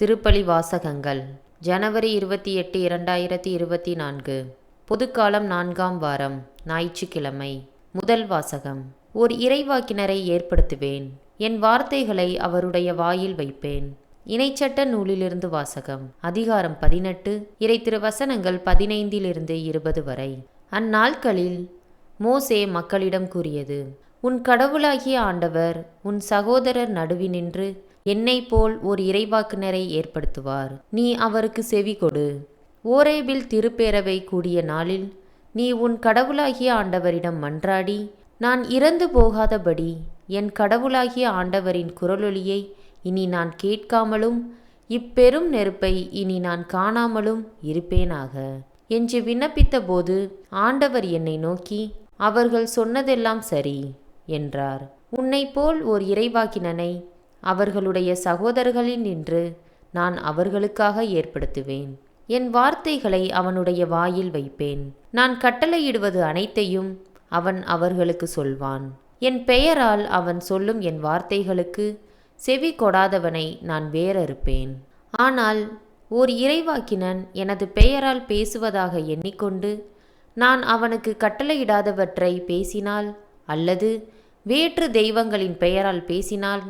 திருப்பலி வாசகங்கள் ஜனவரி இருபத்தி எட்டு இரண்டாயிரத்தி இருபத்தி நான்கு. பொதுக்காலம் நான்காம் வாரம் ஞாயிற்றுக்கிழமை. முதல் வாசகம் ஓர் இறைவாக்கினரை ஏற்படுத்துவேன். என் வார்த்தைகளை அவருடைய வாயில் வைப்பேன். இணைச்சட்ட நூலிலிருந்து வாசகம் அதிகாரம் பதினெட்டு இறை திருவசனங்கள் பதினைந்திலிருந்து இருபது வரை. அந்நாட்களில் மோசே மக்களிடம் கூறியது உன் கடவுளாகிய ஆண்டவர் உன் சகோதரர் நடுவினின்று என்னை போல் ஒரு இறைவாக்குனரை ஏற்படுத்துவார். நீ அவருக்கு செவி கொடு. ஓரேபில் திருப்பேரவை கூடிய நாளில் நீ உன் கடவுளாகிய ஆண்டவரிடம் மன்றாடி. நான் இறந்து போகாதபடி என் கடவுளாகிய ஆண்டவரின் குரலொலியை இனி நான் கேட்காமலும் இப்பெரும் நெருப்பை இனி நான் காணாமலும் இருப்பேனாக. என்று விண்ணப்பித்தபோது ஆண்டவர் என்னை நோக்கி அவர்கள் சொன்னதெல்லாம் சரி என்றார். உன்னைப் போல் ஓர் இறைவாக்கினனை அவர்களுடைய சகோதரர்களில் நின்று நான் அவர்களுக்காக ஏற்படுத்துவேன். என் வார்த்தைகளை அவனுடைய வாயில் வைப்பேன். நான் கட்டளையிடுவது அனைத்தையும் அவன் அவர்களுக்கு சொல்வான். என் பெயரால் அவன் சொல்லும் என் வார்த்தைகளுக்கு செவி கொடாதவனை நான் வேறறுப்பேன். ஆனால் ஓர் இறைவாக்கினன் எனது பெயரால் பேசுவதாக எண்ணிக்கொண்டு நான் அவனுக்கு கட்டளையிடாதவற்றை பேசினால் அல்லது வேற்று தெய்வங்களின் பெயரால் பேசினால்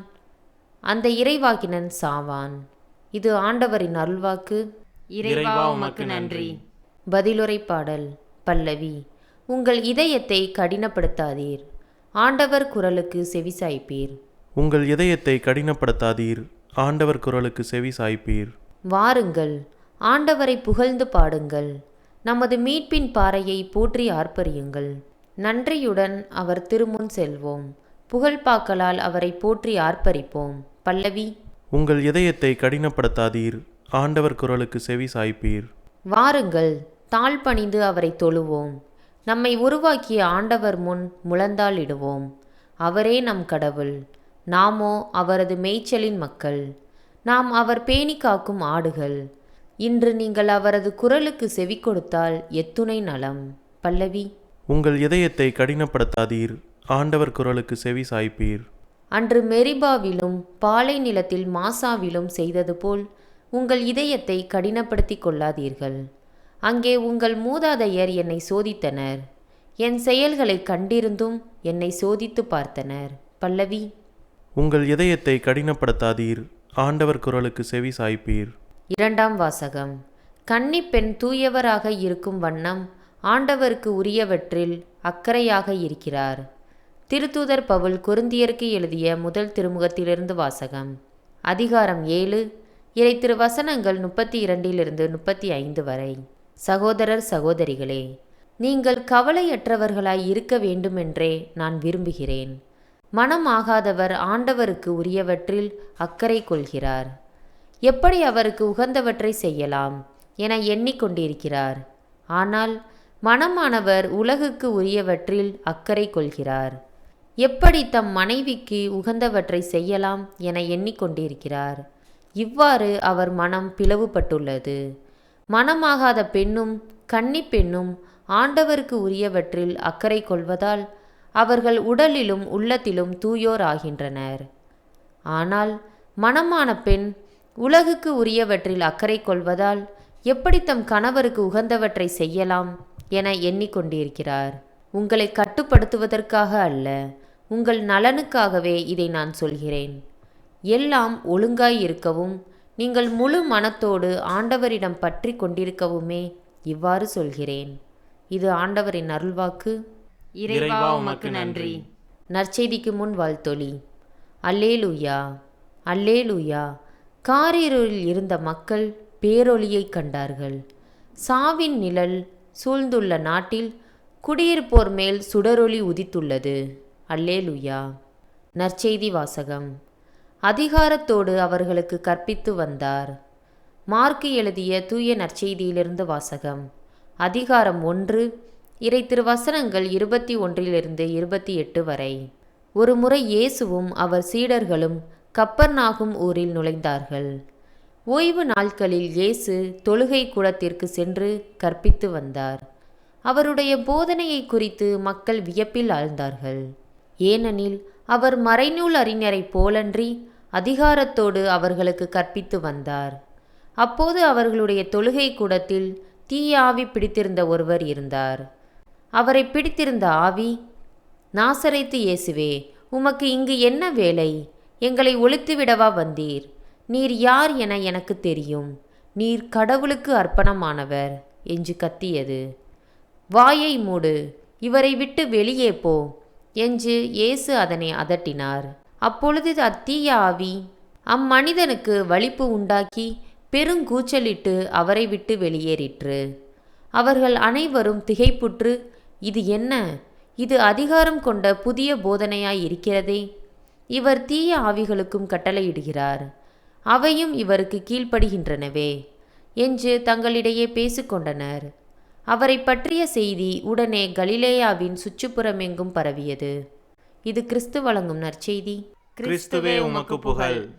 அந்த இறைவாக்கினன் சாவான். இது ஆண்டவரின் அருள்வாக்கு. இறைவா உமக்கு நன்றி. பதிலுரை பாடல் பல்லவி உங்கள் இதயத்தை கடினப்படுத்தாதீர். ஆண்டவர் குரலுக்கு செவிசாய்ப்பீர் உங்கள் இதயத்தை கடினப்படுத்தாதீர். ஆண்டவர் குரலுக்கு செவி சாய்ப்பீர். வாருங்கள் ஆண்டவரை புகழ்ந்து பாடுங்கள். நமது மீட்பின் பாறையை போற்றி ஆர்ப்பரியுங்கள். நன்றியுடன் அவர் திருமுன் செல்வோம். புகழ்பாக்களால் அவரை போற்றி ஆர்ப்பரிப்போம். பல்லவி. உங்கள் இதயத்தை கடினப்படுத்தாதீர். ஆண்டவர் குரலுக்கு செவி சாய்ப்பீர். வாருங்கள் தாழ் பணிந்து அவரை தொழுவோம். நம்மை உருவாக்கிய ஆண்டவர் முன் முழந்தாளிடுவோம் அவரே நம் கடவுள். நாமோ அவரது மேய்ச்சலின் மக்கள். நாம் அவர் பேணி காக்கும் ஆடுகள். இன்று நீங்கள் அவரது குரலுக்கு செவி கொடுத்தால் எத்துணை நலம். பல்லவி. உங்கள் இதயத்தை கடினப்படுத்தாதீர். ஆண்டவர் குரலுக்கு செவி சாய்ப்பீர். அன்று மெரிபாவிலும் பாலை நிலத்தில் மாசாவிலும் செய்தது போல் உங்கள் இதயத்தை கடினப்படுத்திக் கொள்ளாதீர்கள். அங்கே உங்கள் மூதாதையர் என்னை சோதித்தனர். என் செயல்களை கண்டிருந்தும் என்னை சோதித்து பார்த்தனர். பல்லவி. உங்கள் இதயத்தை கடினப்படுத்தாதீர். ஆண்டவர் குரலுக்கு செவி சாய்ப்பீர். இரண்டாம் வாசகம். கன்னி பெண் தூயவராக இருக்கும் வண்ணம் ஆண்டவருக்கு உரியவற்றில் அக்கறையாக இருக்கிறார். திருத்தூதர் பவுல் கொருந்தியருக்கு எழுதிய முதல் திருமுகத்திலிருந்து வாசகம். அதிகாரம் ஏழு. இறை திருவசனங்கள் முப்பத்தி இரண்டிலிருந்து முப்பத்தி ஐந்து வரை. சகோதரர் சகோதரிகளே நீங்கள் கவலையற்றவர்களாய் இருக்க வேண்டுமென்றே நான் விரும்புகிறேன். மனம் ஆகாதவர் ஆண்டவருக்கு உரியவற்றில் அக்கறை கொள்கிறார். எப்படி அவருக்கு உகந்தவற்றை செய்யலாம் என எண்ணிக்கொண்டிருக்கிறார். ஆனால் மனமானவர் உலகுக்கு உரியவற்றில் அக்கறை கொள்கிறார். எப்படி தம் மனைவிக்கு உகந்தவற்றை செய்யலாம் என எண்ணிக்கொண்டிருக்கிறார். இவ்வாறு அவர் மனம் பிளவுபட்டுள்ளது. மனமாகாத பெண்ணும் கன்னி பெண்ணும் ஆண்டவருக்கு உரியவற்றில் அக்கறை கொள்வதால் அவர்கள் உடலிலும் உள்ளத்திலும் தூயோர் ஆகின்றனர். ஆனால் மனமான பெண் உலகுக்கு உரியவற்றில் அக்கறை கொள்வதால் எப்படி தம் கணவருக்கு உகந்தவற்றை செய்யலாம் என எண்ணிக்கொண்டிருக்கிறார். உங்களை கட்டுப்படுத்துவதற்காக அல்ல உங்கள் நலனுக்காகவே இதை நான் சொல்கிறேன். எல்லாம் ஒழுங்காய் இருக்கவும் நீங்கள் முழு மனத்தோடு ஆண்டவரிடம் பற்றி கொண்டிருக்கவுமே இவ்வாறு சொல்கிறேன். இது ஆண்டவரின் அருள்வாக்கு. இறைவா உமக்கு நன்றி. நற்செய்திக்கு முன் வாழ்த்தொலி அல்லேலூயா அல்லேலூயா. காரிருளில் இருந்த மக்கள் பேரொளியை கண்டார்கள். சாவின் நிழல் சூழ்ந்துள்ள நாட்டில் குடியிருப்போர் மேல் சுடரொளி உதித்துள்ளது. அல்லேலுயா. நற்செய்தி வாசகம். அதிகாரத்தோடு அவர்களுக்கு கற்பித்து வந்தார். மார்க்கு எழுதிய தூய நற்செய்தியிலிருந்து வாசகம். அதிகாரம் ஒன்று இறை திருவசனங்கள் இருபத்தி ஒன்றிலிருந்து இருபத்தி எட்டு வரை. ஒரு முறை இயேசுவும் அவர் சீடர்களும் கப்பர்நாகும் ஊரில் நுழைந்தார்கள். ஓய்வு நாட்களில் இயேசு தொழுகை கூடத்திற்கு சென்று கற்பித்து வந்தார். அவருடைய போதனையை குறித்து மக்கள் வியப்பில் ஆழ்ந்தார்கள். ஏனெனில் அவர் மறைநூல் அறிஞரைப் போலன்றி அதிகாரத்தோடு அவர்களுக்கு கற்பித்து வந்தார். அப்போது அவர்களுடைய தொழுகை கூடத்தில் தீய ஆவி பிடித்திருந்த ஒருவர் இருந்தார். அவரை பிடித்திருந்த ஆவி நாசரைத்து இயேசுவே உமக்கு இங்கு என்ன வேலை? எங்களை ஒழித்துவிடவா வந்தீர்? நீர் யார் என எனக்கு தெரியும். நீர் கடவுளுக்கு அர்ப்பணமானவர் என்று கத்தியது. வாயை மூடு இவரை விட்டு வெளியே போ என்று இயேசு அதனை அதட்டினார். அப்பொழுது அத்தீய ஆவி அம்மனிதனுக்கு வலிப்பு உண்டாக்கி பெருங்கூச்சலிட்டு அவரை விட்டு வெளியேறிற்று. அவர்கள் அனைவரும் திகைப்புற்று இது என்ன? இது அதிகாரம் கொண்ட புதிய போதனையாய் இருக்கிறதே இவர் தீய ஆவிகளுக்கும் கட்டளையிடுகிறார். அவையும் இவருக்கு கீழ்ப்படுகின்றனவே என்று தங்களிடையே பேசிக்கொண்டனர். அவரை பற்றிய செய்தி உடனே கலிலேயாவின் சுற்றுப்புறமெங்கும் பரவியது. இது கிறிஸ்து வழங்கும் நற்செய்தி. கிறிஸ்துவே உமக்கு புகழ்.